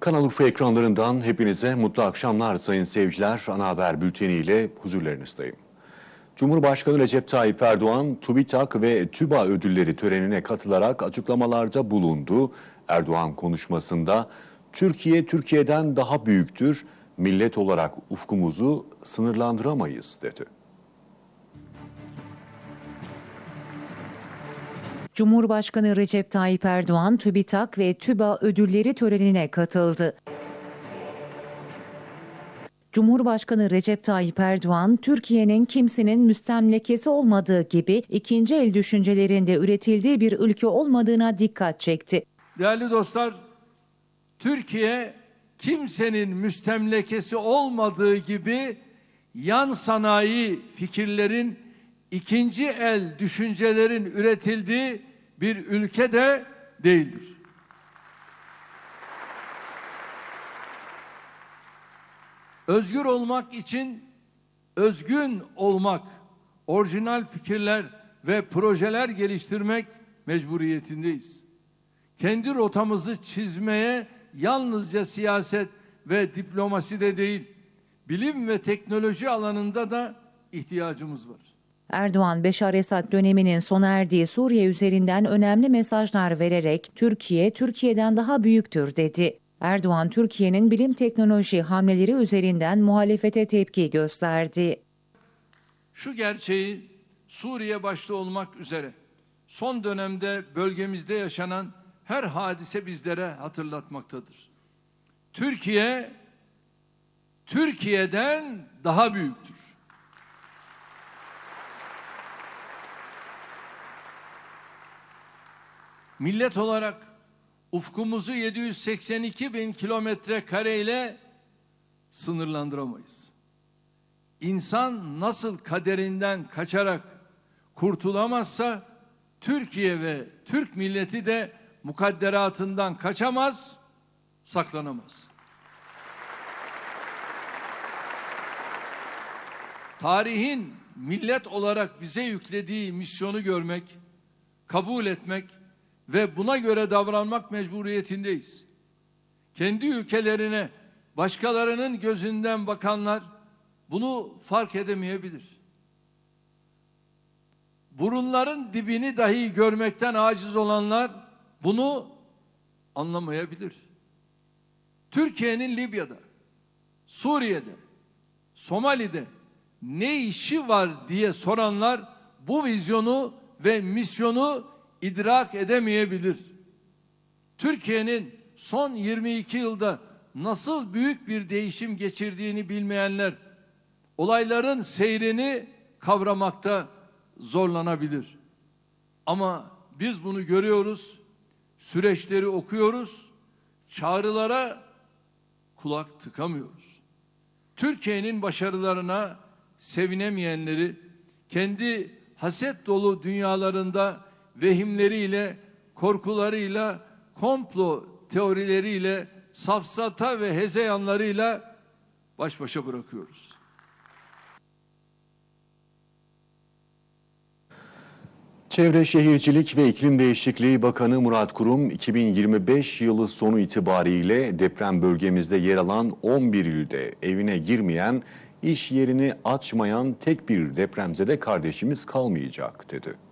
Kanal Urfa ekranlarından hepinize mutlu akşamlar sayın seyirciler. Ana haber bülteniyle huzurlarınızdayım. Cumhurbaşkanı Recep Tayyip Erdoğan, TÜBİTAK ve TÜBA ödülleri törenine katılarak açıklamalarda bulundu. Erdoğan konuşmasında Türkiye Türkiye'den daha büyüktür, millet olarak ufkumuzu sınırlandıramayız dedi. Cumhurbaşkanı Recep Tayyip Erdoğan, TÜBİTAK ve TÜBA ödülleri törenine katıldı. Cumhurbaşkanı Recep Tayyip Erdoğan, Türkiye'nin kimsenin müstemlekesi olmadığı gibi ikinci el düşüncelerinde üretildiği bir ülke olmadığına dikkat çekti. Değerli dostlar, Türkiye kimsenin müstemlekesi olmadığı gibi yan sanayi fikirlerin, ikinci el düşüncelerin üretildiği bir ülke de değildir. Özgür olmak için özgün olmak, orijinal fikirler ve projeler geliştirmek mecburiyetindeyiz. Kendi rotamızı çizmeye yalnızca siyaset ve diplomasi de değil, bilim ve teknoloji alanında da ihtiyacımız var. Erdoğan, Beşar Esad döneminin sona erdiği Suriye üzerinden önemli mesajlar vererek Türkiye, Türkiye'den daha büyüktür dedi. Erdoğan, Türkiye'nin bilim teknoloji hamleleri üzerinden muhalefete tepki gösterdi. Şu gerçeği Suriye başta olmak üzere son dönemde bölgemizde yaşanan her hadise bizlere hatırlatmaktadır. Türkiye Türkiye'den daha büyüktür. Millet olarak ufkumuzu 782 bin kilometre kareyle sınırlandıramayız. İnsan nasıl kaderinden kaçarak kurtulamazsa Türkiye ve Türk milleti de mukadderatından kaçamaz, saklanamaz. Tarihin millet olarak bize yüklediği misyonu görmek, kabul etmek ve buna göre davranmak mecburiyetindeyiz. Kendi ülkelerine başkalarının gözünden bakanlar bunu fark edemeyebilir. Burunların dibini dahi görmekten aciz olanlar bunu anlamayabilir. Türkiye'nin Libya'da, Suriye'de, Somali'de ne işi var diye soranlar bu vizyonu ve misyonu idrak edemeyebilir. Türkiye'nin son 22 yılda nasıl büyük bir değişim geçirdiğini bilmeyenler olayların seyrini kavramakta zorlanabilir. Ama biz bunu görüyoruz, süreçleri okuyoruz, çağrılara kulak tıkamıyoruz. Türkiye'nin başarılarına sevinemeyenleri kendi haset dolu dünyalarında vehimleriyle, korkularıyla, komplo teorileriyle, safsata ve hezeyanlarıyla baş başa bırakıyoruz. Çevre Şehircilik ve İklim Değişikliği Bakanı Murat Kurum, 2025 yılı sonu itibariyle deprem bölgemizde yer alan 11 ilde evine girmeyen, iş yerini açmayan tek bir depremzede kardeşimiz kalmayacak dedi.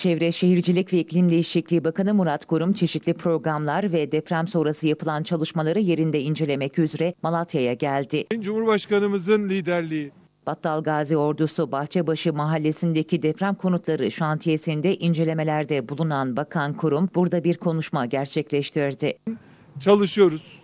Çevre Şehircilik ve İklim Değişikliği Bakanı Murat Kurum çeşitli programlar ve deprem sonrası yapılan çalışmaları yerinde incelemek üzere Malatya'ya geldi. Cumhurbaşkanımızın liderliği, Battal Gazi Ordusu Bahçebaşı mahallesindeki deprem konutları şantiyesinde incelemelerde bulunan Bakan Kurum burada bir konuşma gerçekleştirdi. çalışıyoruz.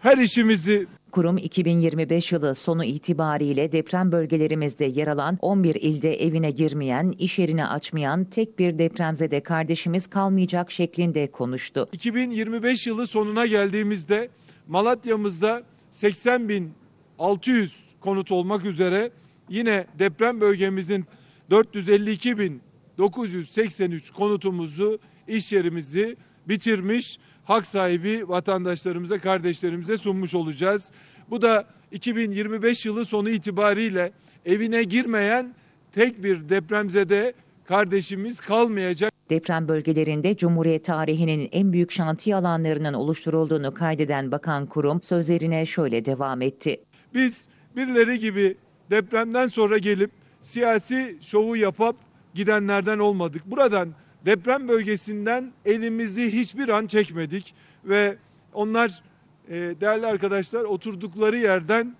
Her işimizi Kurum 2025 yılı sonu itibariyle deprem bölgelerimizde yer alan 11 ilde evine girmeyen, iş yerini açmayan tek bir depremzede kardeşimiz kalmayacak şeklinde konuştu. 2025 yılı sonuna geldiğimizde Malatya'mızda 80.600 konut olmak üzere yine deprem bölgemizin 452.983 konutumuzu, iş yerimizi bitirmiş, hak sahibi vatandaşlarımıza, kardeşlerimize sunmuş olacağız. Bu da 2025 yılı sonu itibariyle evine girmeyen tek bir depremzede kardeşimiz kalmayacak. Deprem bölgelerinde Cumhuriyet tarihinin en büyük şantiye alanlarının oluşturulduğunu kaydeden bakan kurum sözlerine şöyle devam etti. Biz birileri gibi depremden sonra gelip siyasi şovu yapıp gidenlerden olmadık. Buradan deprem bölgesinden elimizi hiçbir an çekmedik ve onlar e, değerli arkadaşlar oturdukları yerden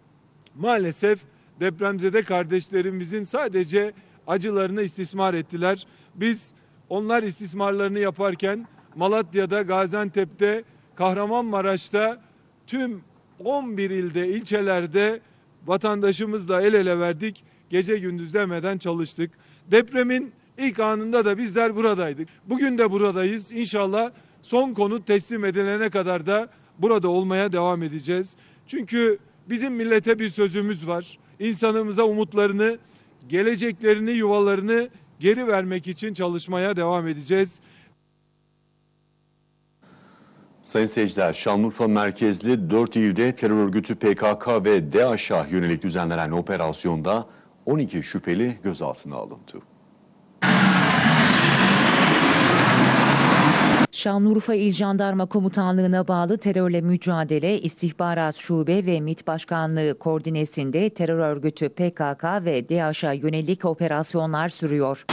maalesef depremzede kardeşlerimizin sadece acılarını istismar ettiler. Biz onlar istismarlarını yaparken Malatya'da, Gaziantep'te, Kahramanmaraş'ta tüm 11 ilde, ilçelerde vatandaşımızla el ele verdik. Gece gündüz demeden çalıştık. Depremin ilk anında da bizler buradaydık. Bugün de buradayız. İnşallah son konut teslim edilene kadar da burada olmaya devam edeceğiz. Çünkü bizim millete bir sözümüz var. İnsanımıza umutlarını, geleceklerini, yuvalarını geri vermek için çalışmaya devam edeceğiz. Sayın seyirciler, Şanlıurfa merkezli 4 ilde terör örgütü PKK ve DAEŞ'a yönelik düzenlenen operasyonda 12 şüpheli gözaltına alındı. Şanlıurfa İl Jandarma Komutanlığı'na bağlı terörle mücadele İstihbarat Şube ve MİT Başkanlığı koordinesinde terör örgütü PKK ve DAEŞ'a yönelik operasyonlar sürüyor.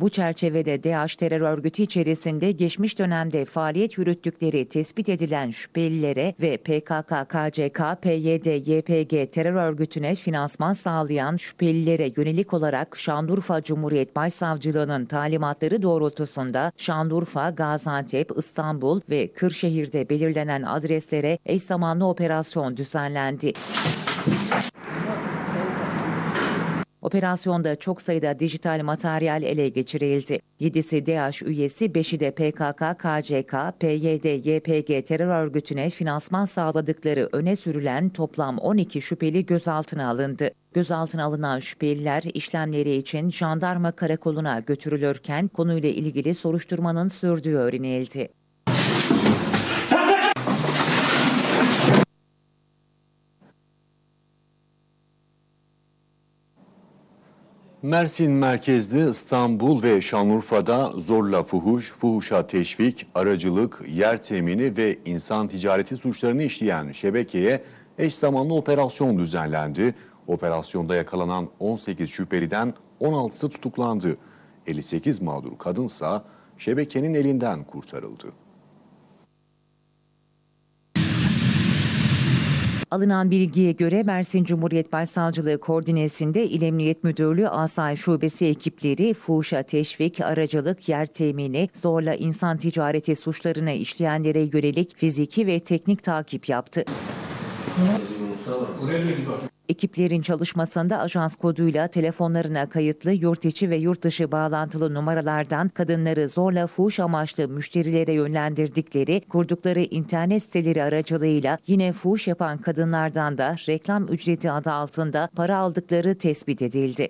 Bu çerçevede DAEŞ terör örgütü içerisinde geçmiş dönemde faaliyet yürüttükleri tespit edilen şüphelilere ve PKK, KCK, PYD, YPG terör örgütüne finansman sağlayan şüphelilere yönelik olarak Şanlıurfa Cumhuriyet Başsavcılığı'nın talimatları doğrultusunda Şanlıurfa, Gaziantep, İstanbul ve Kırşehir'de belirlenen adreslere eş zamanlı operasyon düzenlendi. Operasyonda çok sayıda dijital materyal ele geçirildi. 7'si DAEŞ üyesi, 5'i de PKK, KCK, PYD, YPG terör örgütüne finansman sağladıkları öne sürülen toplam 12 şüpheli gözaltına alındı. Gözaltına alınan şüpheliler işlemleri için jandarma karakoluna götürülürken konuyla ilgili soruşturmanın sürdüğü öğrenildi. Mersin merkezli İstanbul ve Şanlıurfa'da zorla fuhuş, fuhuşa teşvik, aracılık, yer temini ve insan ticareti suçlarını işleyen şebekeye eş zamanlı operasyon düzenlendi. Operasyonda yakalanan 18 şüpheliden 16'sı tutuklandı. 58 mağdur kadınsa şebekenin elinden kurtarıldı. Alınan bilgiye göre Mersin Cumhuriyet Başsavcılığı koordinesinde İl Emniyet Müdürlüğü Asay Şubesi ekipleri fuhuşa teşvik, aracılık, yer temini, zorla insan ticareti suçlarını işleyenlere yönelik fiziki ve teknik takip yaptı. Ekiplerin çalışmasında ajans koduyla telefonlarına kayıtlı yurt içi ve yurt dışı bağlantılı numaralardan kadınları zorla fuhuş amaçlı müşterilere yönlendirdikleri kurdukları internet siteleri aracılığıyla yine fuhuş yapan kadınlardan da reklam ücreti adı altında para aldıkları tespit edildi.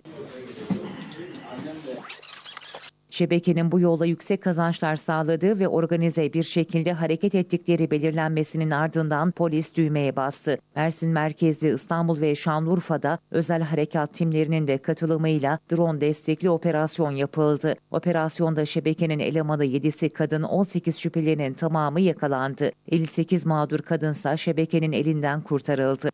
Şebekenin bu yolla yüksek kazançlar sağladığı ve organize bir şekilde hareket ettikleri belirlenmesinin ardından polis düğmeye bastı. Mersin merkezli İstanbul ve Şanlıurfa'da özel harekat timlerinin de katılımıyla drone destekli operasyon yapıldı. Operasyonda şebekenin elemanı 7'si kadın 18 şüphelinin tamamı yakalandı. 58 mağdur kadınsa şebekenin elinden kurtarıldı.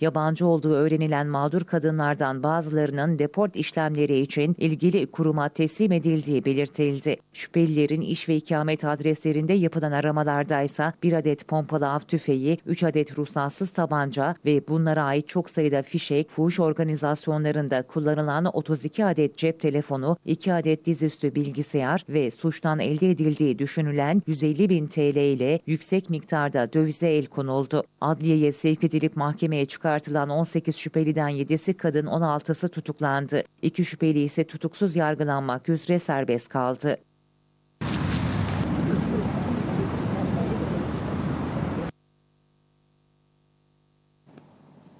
Yabancı olduğu öğrenilen mağdur kadınlardan bazılarının deport işlemleri için ilgili kuruma teslim edildiği belirtildi. Şüphelilerin iş ve ikamet adreslerinde yapılan aramalarda ise bir adet pompalı av tüfeği, 3 adet ruhsatsız tabanca ve bunlara ait çok sayıda fişek, fuhuş organizasyonlarında kullanılan 32 adet cep telefonu, 2 adet dizüstü bilgisayar ve suçtan elde edildiği düşünülen 150 bin TL ile yüksek miktarda dövize el konuldu. Adliyeye sevk edilip mahkemeye çıkartılan 18 şüpheliden 7'si kadın 16'sı tutuklandı. 2 şüpheli ise tutuksuz yargılanmak üzere serbest kaldı.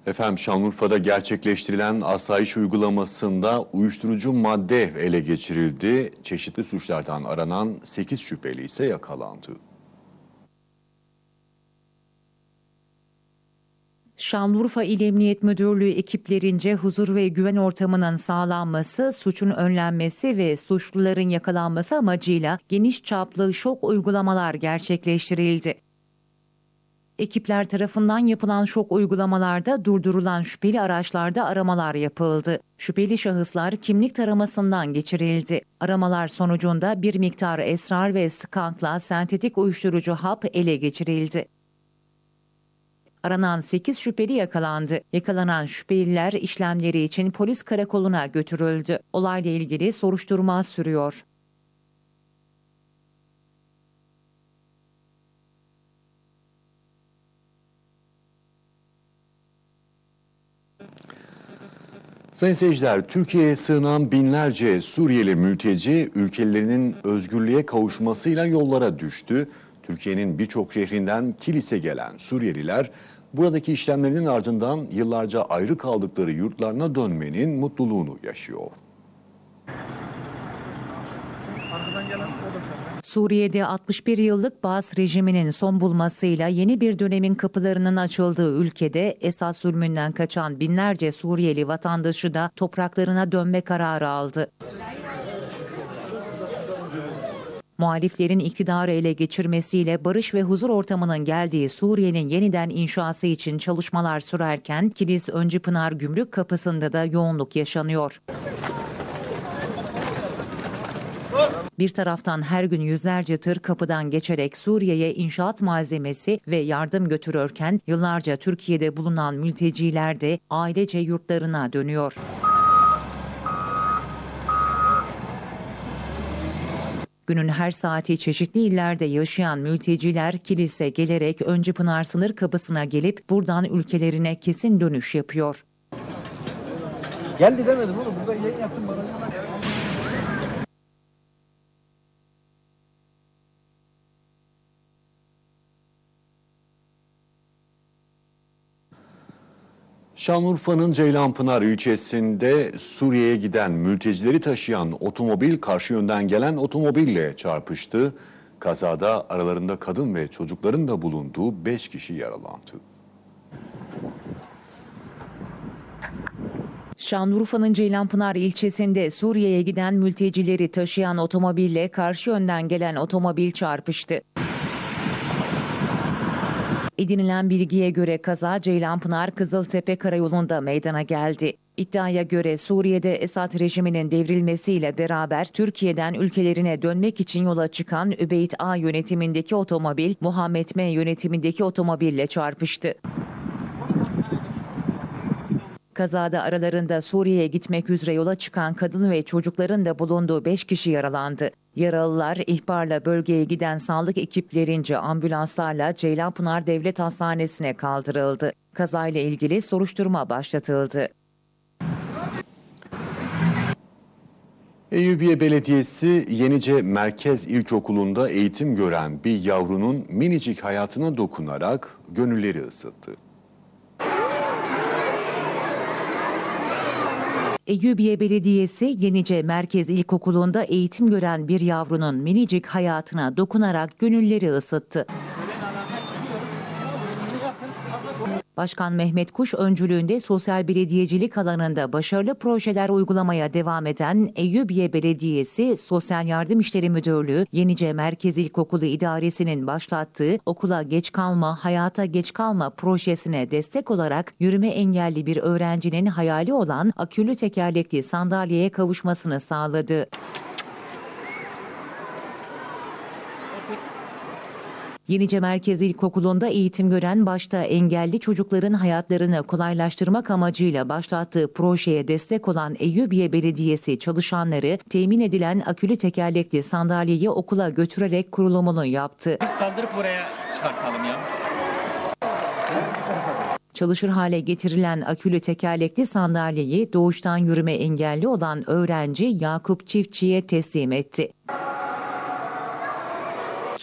Efendim Şanlıurfa'da gerçekleştirilen asayiş uygulamasında uyuşturucu madde ele geçirildi. Çeşitli suçlardan aranan 8 şüpheli ise yakalandı. Şanlıurfa İl Emniyet Müdürlüğü ekiplerince huzur ve güven ortamının sağlanması, suçun önlenmesi ve suçluların yakalanması amacıyla geniş çaplı şok uygulamalar gerçekleştirildi. Ekipler tarafından yapılan şok uygulamalarda durdurulan şüpheli araçlarda aramalar yapıldı. Şüpheli şahıslar kimlik taramasından geçirildi. Aramalar sonucunda bir miktar esrar ve skankla sentetik uyuşturucu hap ele geçirildi. Aranan 8 şüpheli yakalandı. Yakalanan şüpheliler işlemleri için polis karakoluna götürüldü. Olayla ilgili soruşturma sürüyor. Sayın seyirciler, Türkiye'ye sığınan binlerce Suriyeli mülteci ülkelerinin özgürlüğe kavuşmasıyla yollara düştü. Türkiye'nin birçok şehrinden kilise gelen Suriyeliler buradaki işlemlerinin ardından yıllarca ayrı kaldıkları yurtlarına dönmenin mutluluğunu yaşıyor. Suriye'de 61 yıllık Baas rejiminin son bulmasıyla yeni bir dönemin kapılarının açıldığı ülkede Esad zulmünden kaçan binlerce Suriyeli vatandaşı da topraklarına dönme kararı aldı. Muhaliflerin iktidarı ele geçirmesiyle barış ve huzur ortamının geldiği Suriye'nin yeniden inşası için çalışmalar sürerken Kilis Öncü Pınar Gümrük kapısında da yoğunluk yaşanıyor. Bir taraftan her gün yüzlerce tır kapıdan geçerek Suriye'ye inşaat malzemesi ve yardım götürürken yıllarca Türkiye'de bulunan mülteciler de ailece yurtlarına dönüyor. Günün her saati çeşitli illerde yaşayan mülteciler kilise gelerek Öncü Pınar sınır kapısına gelip buradan ülkelerine kesin dönüş yapıyor. Geldi demedim oğlum. Burada yayın yaptım bana. Şanlıurfa'nın Ceylanpınar ilçesinde Suriye'ye giden mültecileri taşıyan otomobil karşı yönden gelen otomobille çarpıştı. Kazada aralarında kadın ve çocukların da bulunduğu 5 kişi yaralandı. Şanlıurfa'nın Ceylanpınar ilçesinde Suriye'ye giden mültecileri taşıyan otomobille karşı yönden gelen otomobil çarpıştı. Edinilen bilgiye göre kaza Ceylanpınar Kızıltepe Karayolu'nda meydana geldi. İddiaya göre Suriye'de Esad rejiminin devrilmesiyle beraber Türkiye'den ülkelerine dönmek için yola çıkan Übeyt A yönetimindeki otomobil Muhammed M yönetimindeki otomobille çarpıştı. Kazada aralarında Suriye'ye gitmek üzere yola çıkan kadın ve çocukların da bulunduğu 5 kişi yaralandı. Yaralılar ihbarla bölgeye giden sağlık ekiplerince ambulanslarla Ceylanpınar Devlet Hastanesi'ne kaldırıldı. Kazayla ilgili soruşturma başlatıldı. Eyyubiye Belediyesi Yenice Merkez İlkokulu'nda eğitim gören bir yavrunun minicik hayatına dokunarak gönülleri ısıttı. Eyyubiye Belediyesi Yenice Merkez İlkokulu'nda eğitim gören bir yavrunun minicik hayatına dokunarak gönülleri ısıttı. Başkan Mehmet Kuş öncülüğünde sosyal belediyecilik alanında başarılı projeler uygulamaya devam eden Eyyubiye Belediyesi Sosyal Yardım İşleri Müdürlüğü Yenice Merkez İlkokulu İdaresi'nin başlattığı Okula Geç Kalma, Hayata Geç Kalma projesine destek olarak yürüme engelli bir öğrencinin hayali olan akülü tekerlekli sandalyeye kavuşmasını sağladı. Yenice Merkez İlkokulu'nda eğitim gören başta engelli çocukların hayatlarını kolaylaştırmak amacıyla başlattığı projeye destek olan Eyyubiye Belediyesi çalışanları temin edilen akülü tekerlekli sandalyeyi okula götürerek kurulumunu yaptı. Biz kaldırıp oraya çıkartalım ya. Çalışır hale getirilen akülü tekerlekli sandalyeyi doğuştan yürüme engelli olan öğrenci Yakup Çiftçi'ye teslim etti.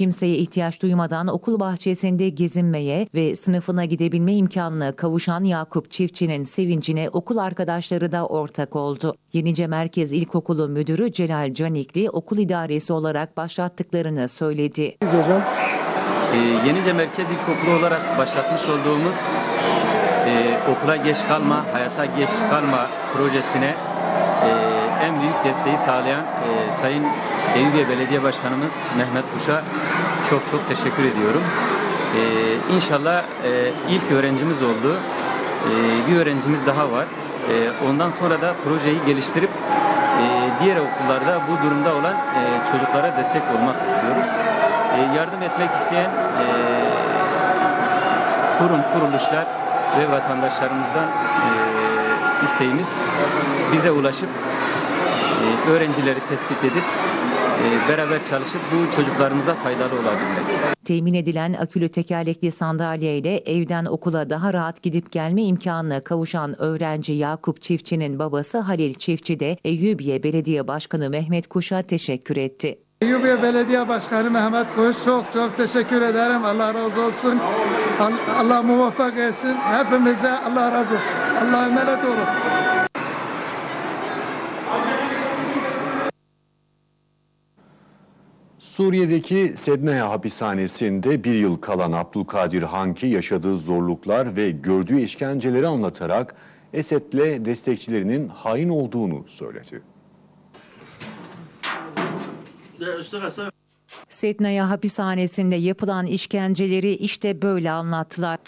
Kimseye ihtiyaç duymadan okul bahçesinde gezinmeye ve sınıfına gidebilme imkanına kavuşan Yakup Çiftçi'nin sevincine okul arkadaşları da ortak oldu. Yenice Merkez İlkokulu Müdürü Celal Canikli okul idaresi olarak başlattıklarını söyledi. Ee, Yenice Merkez İlkokulu olarak başlatmış olduğumuz e, okula geç kalma, hayata geç kalma projesine e, en büyük desteği sağlayan e, Sayın Eyüpiye Belediye Başkanımız Mehmet Kuş'a çok çok teşekkür ediyorum. E, inşallah e, ilk öğrencimiz oldu. E, bir öğrencimiz daha var. E, ondan sonra da projeyi geliştirip e, diğer okullarda bu durumda olan e, çocuklara destek olmak istiyoruz. E, yardım etmek isteyen e, kurum, kuruluşlar ve vatandaşlarımızdan e, isteğimiz bize ulaşıp e, öğrencileri tespit edip beraber çalışıp bu çocuklarımıza faydalı olabilmek. Temin edilen akülü tekerlekli sandalye ile evden okula daha rahat gidip gelme imkanına kavuşan öğrenci Yakup Çiftçi'nin babası Halil Çiftçi de Eyyubiye Belediye Başkanı Mehmet Kuş'a teşekkür etti. Eyyubiye Belediye Başkanı Mehmet Kuş çok çok teşekkür ederim. Allah razı olsun. Allah, Allah muvaffak etsin. Hepimize Allah razı olsun. Allah'a emanet olun. Suriye'deki Sednaya hapishanesinde bir yıl kalan Abdülkadir Hanki yaşadığı zorluklar ve gördüğü işkenceleri anlatarak Esed'le destekçilerinin hain olduğunu söyledi. Sednaya hapishanesinde yapılan işkenceleri işte böyle anlattılar.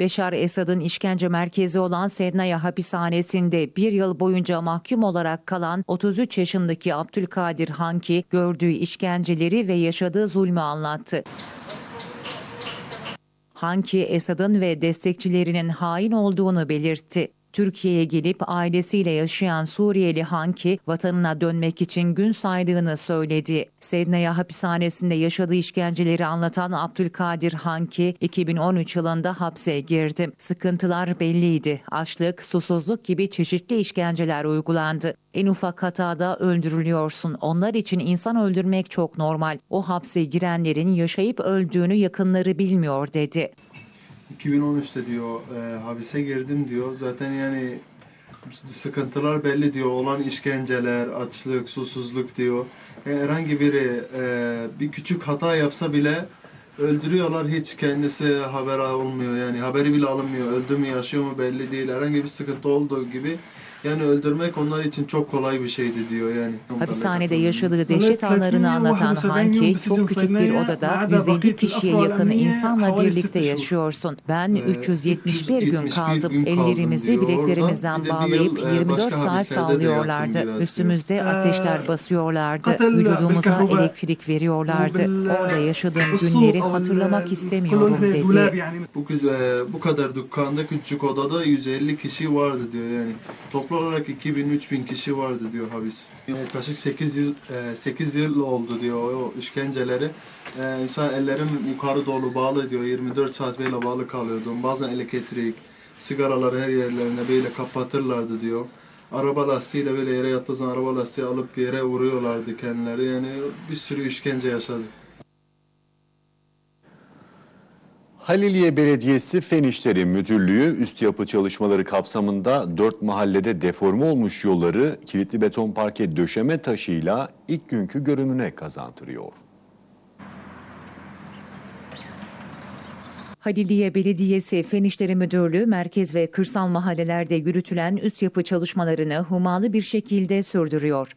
Beşar Esad'ın işkence merkezi olan Sednaya hapishanesinde bir yıl boyunca mahkum olarak kalan 33 yaşındaki Abdülkadir Hanki gördüğü işkenceleri ve yaşadığı zulmü anlattı. Hanki Esad'ın ve destekçilerinin hain olduğunu belirtti. Türkiye'ye gelip ailesiyle yaşayan Suriyeli Hanki vatanına dönmek için gün saydığını söyledi. Sednaya hapishanesinde yaşadığı işkenceleri anlatan Abdülkadir Hanki 2013 yılında hapse girdi. Sıkıntılar belliydi. Açlık, susuzluk gibi çeşitli işkenceler uygulandı. En ufak hatada öldürülüyorsun. Onlar için insan öldürmek çok normal. O hapse girenlerin yaşayıp öldüğünü yakınları bilmiyor dedi. 2013'te diyor e, hapise girdim diyor. Zaten yani sıkıntılar belli diyor. Olan işkenceler, açlık, susuzluk diyor. Yani herhangi biri e, bir küçük hata yapsa bile öldürüyorlar. Hiç kendisi haber olmuyor. Yani haberi bile alınmıyor. Öldü mü yaşıyor mu belli değil. Herhangi bir sıkıntı olduğu gibi yani öldürmek onlar için çok kolay bir şeydi diyor yani. Hapishanede yaşadığı dehşet anlarını anlatan Hanki, çok küçük bir odada 150 kişiye yakın insanla birlikte yaşıyorsun. Ben 371 gün kaldım. Ellerimizi bileklerimizden bağlayıp 24 saat sallıyorlardı. Üstümüzde ateşler basıyorlardı. Vücudumuza elektrik veriyorlardı. Orada yaşadığım günleri hatırlamak istemiyorum dedi. Bu, güzel- bu kadar dükkanda küçük odada 150 kişi vardı diyor yani. Toplu olarak 2000-3000 kişi vardı diyor hapis. Yaklaşık 8 yıl, 8 yıl oldu diyor o işkenceleri. E, insan ellerim yukarı doğru bağlı diyor. 24 saat böyle bağlı kalıyordum. Bazen elektrik, sigaraları her yerlerine böyle kapatırlardı diyor. Araba lastiğiyle böyle yere yattığı zaman araba lastiği alıp yere vuruyorlardı kendileri. Yani bir sürü işkence yaşadı. Haliliye Belediyesi Fen İşleri Müdürlüğü üst yapı çalışmaları kapsamında 4 mahallede deforme olmuş yolları kilitli beton parke döşeme taşıyla ilk günkü görününe kazandırıyor. Haliliye Belediyesi Fen İşleri Müdürlüğü merkez ve kırsal mahallelerde yürütülen üst yapı çalışmalarını humalı bir şekilde sürdürüyor.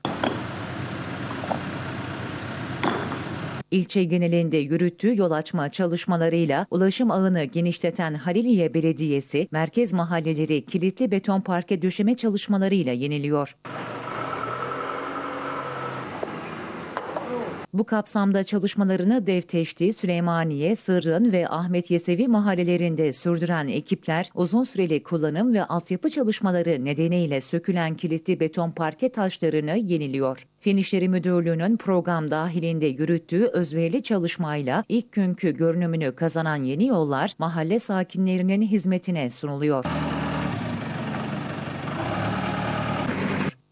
İlçe genelinde yürüttüğü yol açma çalışmalarıyla ulaşım ağını genişleten Haliliye Belediyesi, merkez mahalleleri kilitli beton parke döşeme çalışmalarıyla yeniliyor. Bu kapsamda çalışmalarını Devteşti, Süleymaniye, Sırrın ve Ahmet Yesevi mahallelerinde sürdüren ekipler uzun süreli kullanım ve altyapı çalışmaları nedeniyle sökülen kilitli beton parke taşlarını yeniliyor. Fen İşleri Müdürlüğü'nün program dahilinde yürüttüğü özverili çalışmayla ilk günkü görünümünü kazanan yeni yollar mahalle sakinlerinin hizmetine sunuluyor.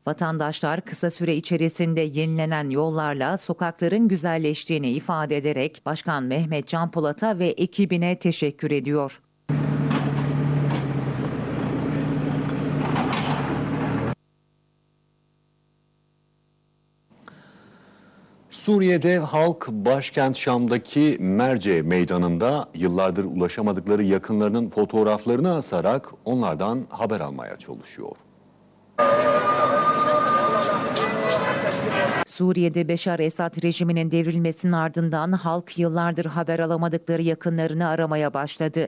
Vatandaşlar kısa süre içerisinde yenilenen yollarla sokakların güzelleştiğini ifade ederek Başkan Mehmet Can Polat'a ve ekibine teşekkür ediyor. Suriye'de halk başkent Şam'daki Merce meydanında yıllardır ulaşamadıkları yakınlarının fotoğraflarını asarak onlardan haber almaya çalışıyor. Suriye'de Beşar Esad rejiminin devrilmesinin ardından halk yıllardır haber alamadıkları yakınlarını aramaya başladı.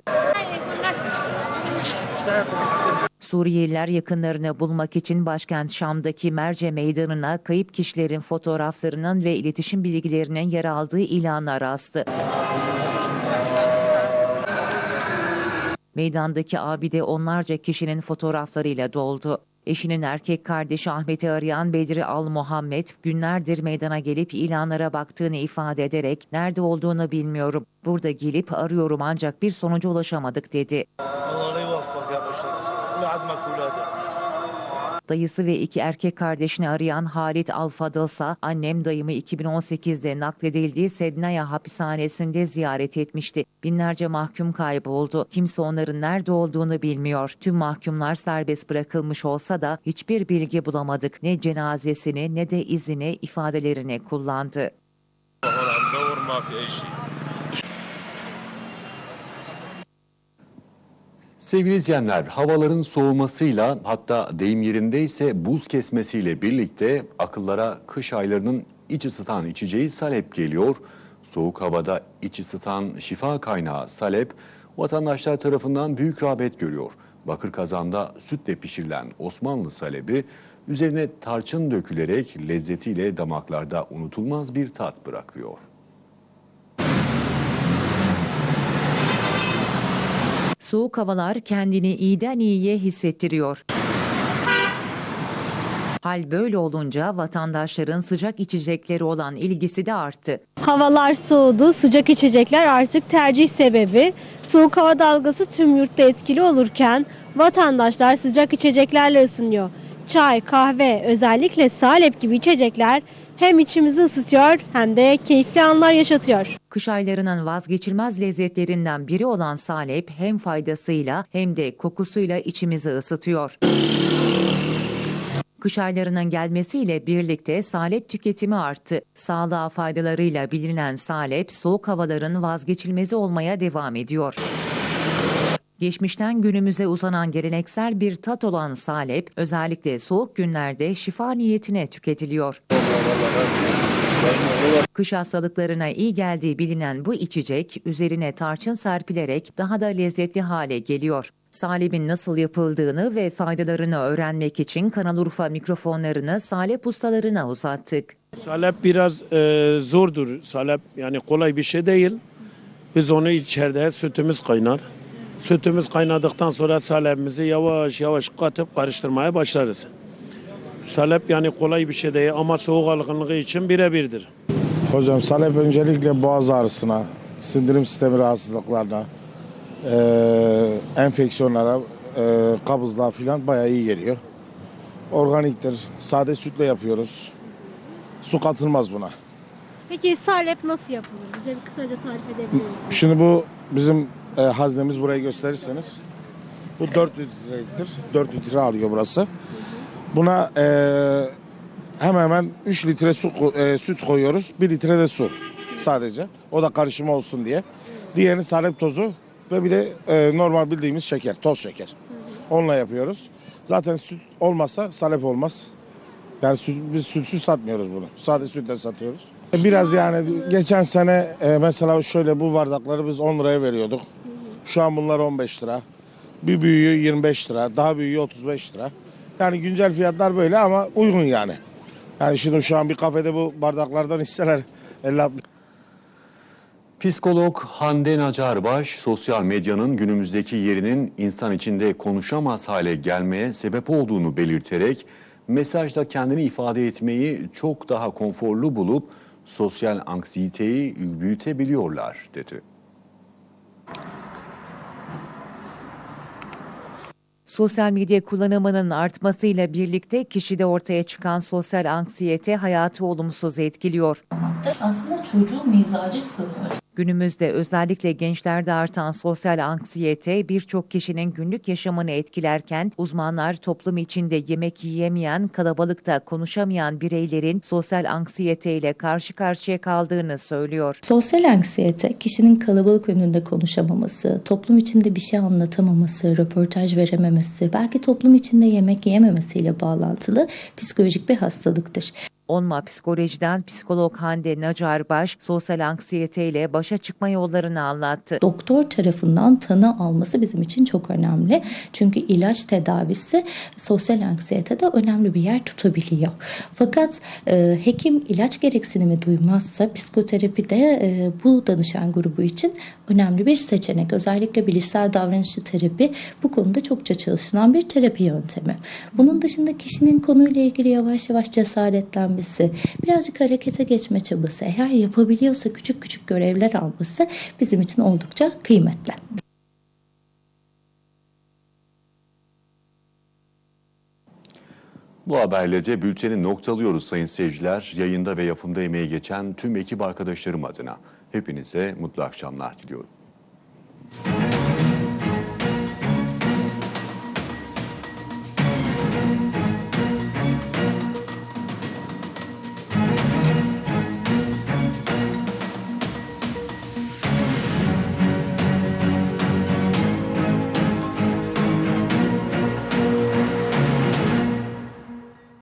Suriyeliler yakınlarını bulmak için başkent Şam'daki Merce Meydanı'na kayıp kişilerin fotoğraflarının ve iletişim bilgilerinin yer aldığı ilanlar astı. Meydandaki abide onlarca kişinin fotoğraflarıyla doldu. Eşinin erkek kardeşi Ahmet'i arayan Bedri Al Muhammed günlerdir meydana gelip ilanlara baktığını ifade ederek nerede olduğunu bilmiyorum. Burada gelip arıyorum ancak bir sonuca ulaşamadık dedi. Dayısı ve iki erkek kardeşini arayan Halit Al-Fadıl annem dayımı 2018'de nakledildiği Sednaya hapishanesinde ziyaret etmişti. Binlerce mahkum kayboldu. Kimse onların nerede olduğunu bilmiyor. Tüm mahkumlar serbest bırakılmış olsa da hiçbir bilgi bulamadık. Ne cenazesini ne de izini ifadelerini kullandı. Sevgili izleyenler, havaların soğumasıyla hatta deyim yerindeyse buz kesmesiyle birlikte akıllara kış aylarının iç ısıtan içeceği salep geliyor. Soğuk havada iç ısıtan şifa kaynağı salep vatandaşlar tarafından büyük rağbet görüyor. Bakır kazanda sütle pişirilen Osmanlı salebi üzerine tarçın dökülerek lezzetiyle damaklarda unutulmaz bir tat bırakıyor. Soğuk havalar kendini iyiden iyiye hissettiriyor. Hal böyle olunca vatandaşların sıcak içecekleri olan ilgisi de arttı. Havalar soğudu, sıcak içecekler artık tercih sebebi. Soğuk hava dalgası tüm yurtta etkili olurken vatandaşlar sıcak içeceklerle ısınıyor. Çay, kahve, özellikle salep gibi içecekler hem içimizi ısıtıyor hem de keyifli anlar yaşatıyor. Kış aylarının vazgeçilmez lezzetlerinden biri olan salep hem faydasıyla hem de kokusuyla içimizi ısıtıyor. Kış aylarının gelmesiyle birlikte salep tüketimi arttı. Sağlığa faydalarıyla bilinen salep soğuk havaların vazgeçilmezi olmaya devam ediyor. Geçmişten günümüze uzanan geleneksel bir tat olan salep özellikle soğuk günlerde şifa niyetine tüketiliyor. Kış hastalıklarına iyi geldiği bilinen bu içecek üzerine tarçın serpilerek daha da lezzetli hale geliyor. Salebin nasıl yapıldığını ve faydalarını öğrenmek için Kanal Urfa mikrofonlarını salep ustalarına uzattık. Salep biraz e, zordur. Salep yani kolay bir şey değil. Biz onu içeride sütümüz kaynar. Sütümüz kaynadıktan sonra salepimizi yavaş yavaş katıp karıştırmaya başlarız. Salep yani kolay bir şey değil ama soğuk algınlığı için birebirdir. Hocam salep öncelikle boğaz ağrısına, sindirim sistemi rahatsızlıklarına, eee, enfeksiyonlara, eee kabızlığa falan bayağı iyi geliyor. Organiktir. Sade sütle yapıyoruz. Su katılmaz buna. Peki salep nasıl yapılır? Bize bir kısaca tarif edebilir misiniz? Şimdi bu bizim eee, haznemiz burayı gösterirseniz. Bu 4 litredir. 4 litre alıyor burası. Buna eee, hemen hemen 3 litre su, eee, süt koyuyoruz. 1 litre de su sadece. O da karışımı olsun diye. Diğerini salep tozu ve bir de eee, normal bildiğimiz şeker, toz şeker. Onunla yapıyoruz. Zaten süt olmazsa salep olmaz. Yani süt, biz sütsüz satmıyoruz bunu. Sade sütle satıyoruz. Biraz yani geçen sene e, mesela şöyle bu bardakları biz 10 liraya veriyorduk. Şu an bunlar 15 lira. Bir büyüğü 25 lira, daha büyüğü 35 lira. Yani güncel fiyatlar böyle ama uygun yani. Yani şimdi şu an bir kafede bu bardaklardan isteler 50-60 Psikolog Hande Nacarbaş, sosyal medyanın günümüzdeki yerinin insan içinde konuşamaz hale gelmeye sebep olduğunu belirterek mesajda kendini ifade etmeyi çok daha konforlu bulup sosyal anksiyeteyi büyütebiliyorlar dedi. Sosyal medya kullanımının artmasıyla birlikte kişide ortaya çıkan sosyal anksiyete hayatı olumsuz etkiliyor. Aslında çocuğun mizacı sanıyor. Günümüzde özellikle gençlerde artan sosyal anksiyete birçok kişinin günlük yaşamını etkilerken uzmanlar toplum içinde yemek yiyemeyen, kalabalıkta konuşamayan bireylerin sosyal anksiyeteyle karşı karşıya kaldığını söylüyor. Sosyal anksiyete kişinin kalabalık önünde konuşamaması, toplum içinde bir şey anlatamaması, röportaj verememesi, belki toplum içinde yemek yiyememesiyle bağlantılı psikolojik bir hastalıktır. Onma Psikoloji'den psikolog Hande Nacarbaş sosyal anksiyeteyle başa çıkma yollarını anlattı. Doktor tarafından tanı alması bizim için çok önemli. Çünkü ilaç tedavisi sosyal anksiyetede önemli bir yer tutabiliyor. Fakat e, hekim ilaç gereksinimi duymazsa psikoterapi de e, bu danışan grubu için önemli bir seçenek. Özellikle bilişsel davranışçı terapi bu konuda çokça çalışılan bir terapi yöntemi. Bunun dışında kişinin konuyla ilgili yavaş yavaş cesaretlenmesi, birazcık harekete geçme çabası, eğer yapabiliyorsa küçük küçük görevler alması bizim için oldukça kıymetli. Bu haberle de bülteni noktalıyoruz sayın seyirciler. Yayında ve yapımda emeği geçen tüm ekip arkadaşlarım adına hepinize mutlu akşamlar diliyorum.